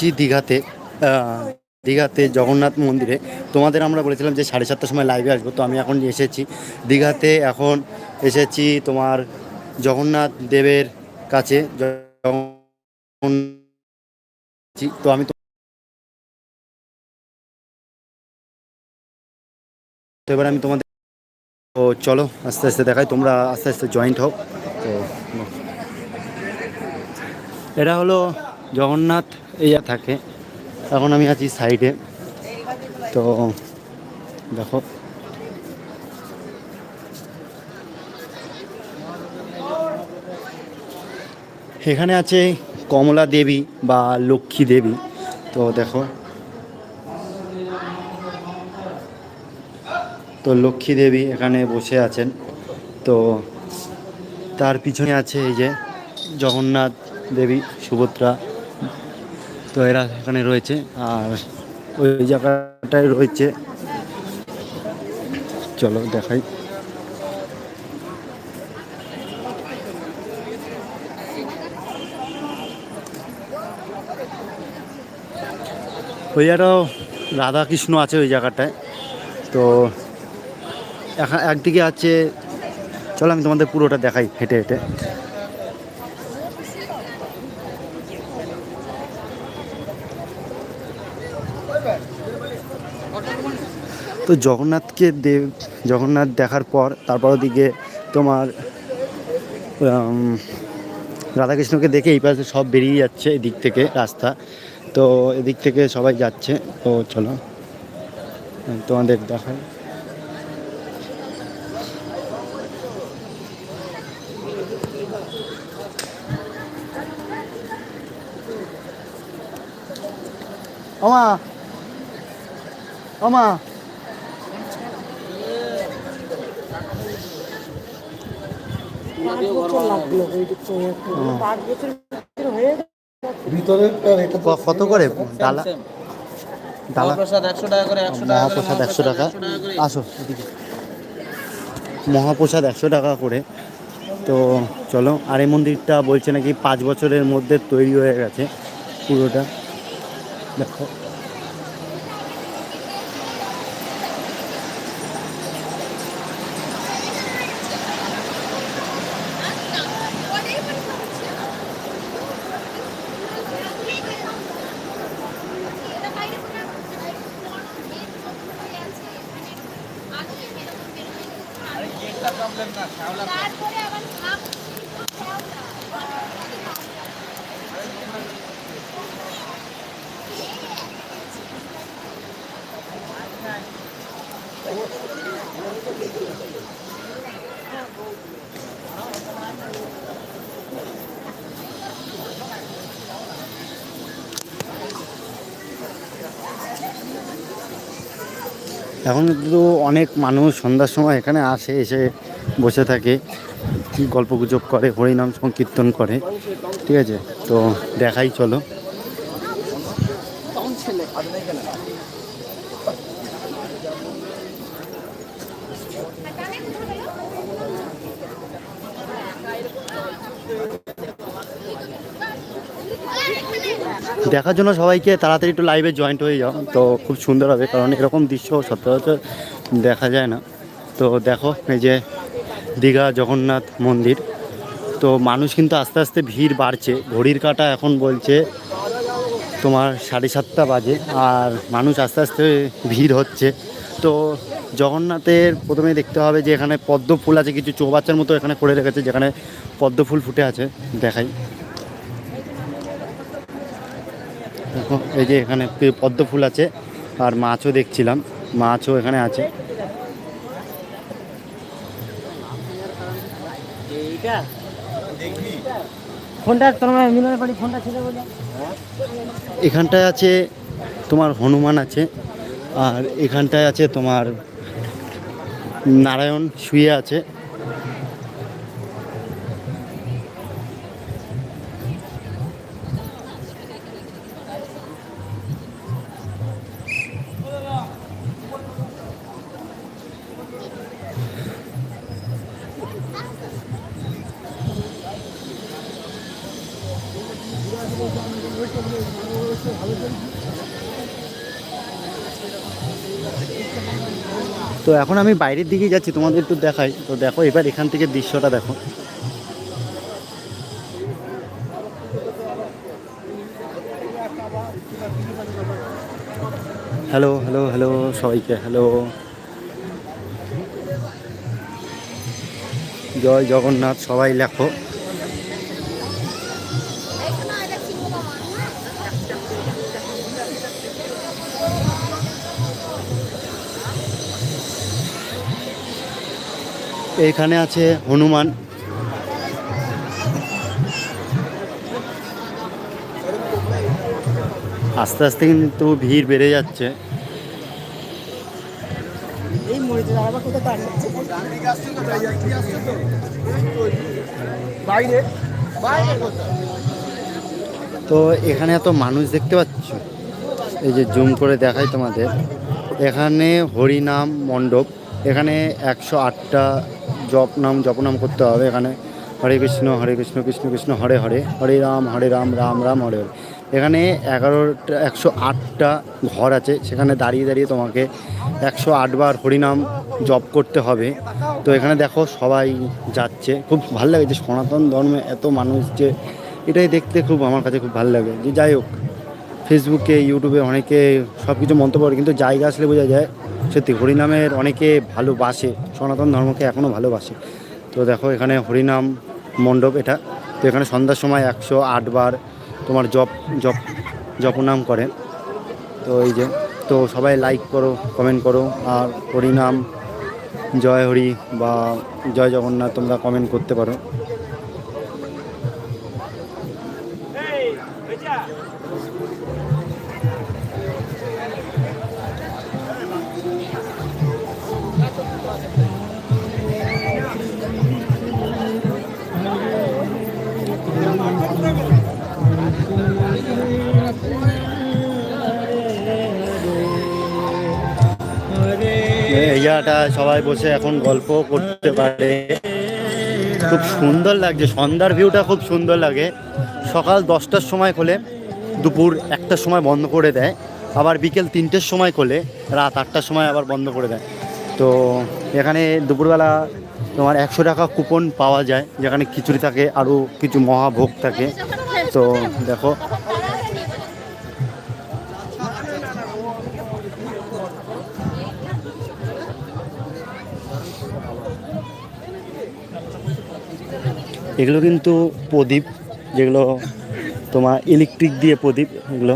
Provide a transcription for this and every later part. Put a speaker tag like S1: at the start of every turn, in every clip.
S1: আছি দীঘাতে দীঘাতে জগন্নাথ মন্দিরে তোমাদের আমরা বলেছিলাম যে সাড়ে সাতটার সময় লাইভে আসবো তো আমি এখন এসেছি দীঘাতে এখন এসেছি তোমার জগন্নাথ দেবের কাছে তো আমি তো এবার আমি তোমাদের ও চলো আস্তে আস্তে দেখাই তোমরা আস্তে আস্তে জয়েন্ট হোক তো এটা হলো জগন্নাথ এইয়া থাকে এখন আমি আছি সাইডে তো দেখো এখানে আছে কমলা দেবী বা লক্ষ্মী দেবী তো দেখো তো লক্ষ্মী দেবী এখানে বসে আছেন তো তার পিছনে আছে এই যে জগন্নাথ দেবী সুভদ্রা তো এরা এখানে রয়েছে আর ওই জায়গাটায় রয়েছে চলো দেখাই ওই জায়গাটাও রাধা কৃষ্ণ আছে ওই জায়গাটায় তো একদিকে আছে চলো আমি তোমাদের পুরোটা দেখাই হেঁটে হেঁটে তো জগন্নাথকে দেব জগন্নাথ দেখার পর তারপর ওদিকে তোমার রাধাকৃষ্ণকে দেখে এই পাশে সব বেরিয়ে যাচ্ছে এদিক থেকে রাস্তা তো এদিক থেকে সবাই যাচ্ছে তো চলো তোমাদের দেখায় আমা আমা পাঁচ কত করে ডালা ডালা একশো টাকা করে মহাপ্রসাদ একশো টাকা আসো মহাপ্রসাদ একশো টাকা করে তো চলো আর এই মন্দিরটা বলছে নাকি পাঁচ বছরের মধ্যে তৈরি হয়ে গেছে পুরোটা দেখো প্রবলেম না শ্যাওলা তারপরে আবার খাপ Thank you. এখন তো অনেক মানুষ সন্ধ্যার সময় এখানে আসে এসে বসে থাকে গল্প গুজব করে হরিনাম সংকীর্তন করে ঠিক আছে তো দেখাই চলো দেখার জন্য সবাইকে তাড়াতাড়ি একটু লাইভে জয়েন্ট হয়ে যাও তো খুব সুন্দর হবে কারণ এরকম দৃশ্য সচরাচর দেখা যায় না তো দেখো এই যে দীঘা জগন্নাথ মন্দির তো মানুষ কিন্তু আস্তে আস্তে ভিড় বাড়ছে ঘড়ির কাটা এখন বলছে তোমার সাড়ে সাতটা বাজে আর মানুষ আস্তে আস্তে ভিড় হচ্ছে তো জগন্নাথের প্রথমে দেখতে হবে যে এখানে পদ্ম ফুল আছে কিছু চৌবাচ্চার মতো এখানে করে রেখেছে যেখানে পদ্ম ফুল ফুটে আছে দেখাই এই যে এখানে পদ্ম ফুল আছে আর মাছও দেখছিলাম মাছও এখানে আছে এখানটায় আছে তোমার হনুমান আছে আর এখানটায় আছে তোমার নারায়ণ শুয়ে আছে তো এখন আমি বাইরের দিকে যাচ্ছি তোমাদের একটু দেখাই তো দেখো এবার এখান থেকে দৃশ্যটা দেখো হ্যালো হ্যালো হ্যালো সবাইকে হ্যালো জয় জগন্নাথ সবাই লেখো এখানে আছে হনুমান আস্তে আস্তে কিন্তু ভিড় বেড়ে যাচ্ছে তো এখানে এত মানুষ দেখতে পাচ্ছ এই যে জুম করে দেখাই তোমাদের এখানে হরিনাম মণ্ডপ এখানে একশো আটটা জপ নাম জপনাম করতে হবে এখানে হরে কৃষ্ণ হরে কৃষ্ণ কৃষ্ণ কৃষ্ণ হরে হরে হরে রাম হরে রাম রাম রাম হরে হরে এখানে এগারোটা একশো আটটা ঘর আছে সেখানে দাঁড়িয়ে দাঁড়িয়ে তোমাকে একশো আটবার হরিনাম জপ করতে হবে তো এখানে দেখো সবাই যাচ্ছে খুব ভালো লাগে যে সনাতন ধর্মে এত মানুষ যে এটাই দেখতে খুব আমার কাছে খুব ভালো লাগে যে যাই হোক ফেসবুকে ইউটিউবে অনেকে সব কিছু মন্তব্য করে কিন্তু জায়গা আসলে বোঝা যায় সত্যি হরিনামের অনেকে ভালোবাসে সনাতন ধর্মকে এখনও ভালোবাসে তো দেখো এখানে হরিনাম মণ্ডপ এটা তো এখানে সন্ধ্যার সময় একশো আটবার তোমার জপ জপ জপনাম করে তো এই যে তো সবাই লাইক করো কমেন্ট করো আর হরিনাম জয় হরি বা জয় জগন্নাথ তোমরা কমেন্ট করতে পারো ইয়াটা সবাই বসে এখন গল্প করতে পারে খুব সুন্দর লাগছে সন্ধ্যার ভিউটা খুব সুন্দর লাগে সকাল দশটার সময় খোলে দুপুর একটার সময় বন্ধ করে দেয় আবার বিকেল তিনটের সময় খোলে রাত আটটার সময় আবার বন্ধ করে দেয় তো এখানে দুপুরবেলা তোমার একশো টাকা কুপন পাওয়া যায় যেখানে খিচুড়ি থাকে আরও কিছু মহাভোগ থাকে তো দেখো এগুলো কিন্তু প্রদীপ যেগুলো তোমার ইলেকট্রিক দিয়ে প্রদীপ এগুলো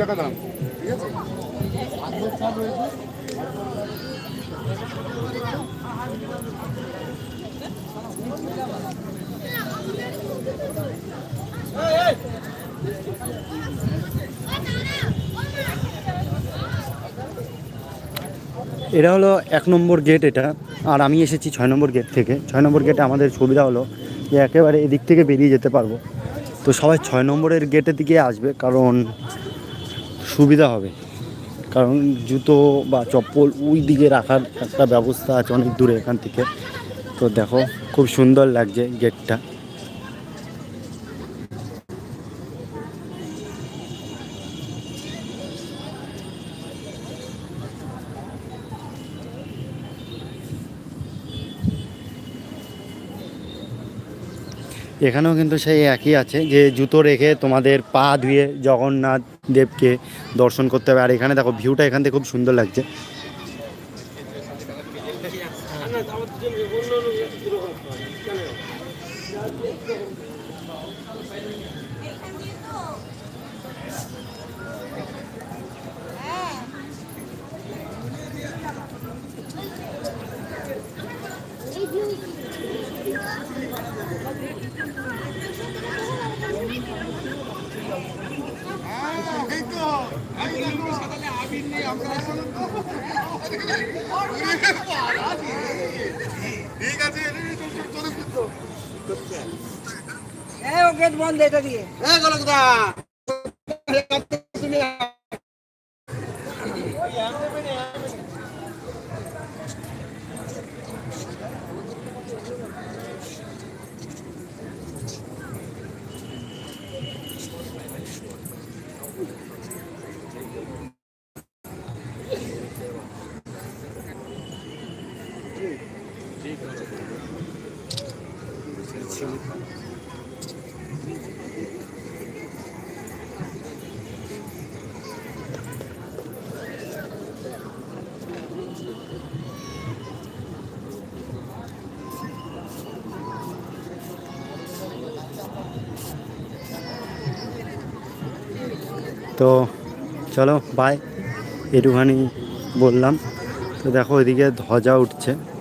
S1: টাকা দাম ঠিক আছে এটা হলো এক নম্বর গেট এটা আর আমি এসেছি ছয় নম্বর গেট থেকে ছয় নম্বর গেটে আমাদের সুবিধা হলো যে একেবারে এদিক থেকে বেরিয়ে যেতে পারবো তো সবাই ছয় নম্বরের গেটের দিকে আসবে কারণ সুবিধা হবে কারণ জুতো বা চপ্পল ওই দিকে রাখার একটা ব্যবস্থা আছে অনেক দূরে এখান থেকে তো দেখো খুব সুন্দর লাগছে গেটটা এখানেও কিন্তু সেই একই আছে যে জুতো রেখে তোমাদের পা ধুয়ে জগন্নাথ দেবকে দর্শন করতে হবে আর এখানে দেখো ভিউটা এখান থেকে খুব সুন্দর লাগছে ঠিক আছে বন্ধ এটা দিয়ে হ্যাঁ তো চলো বাই একটুখানি বললাম তো দেখো ওইদিকে ধ্বজা উঠছে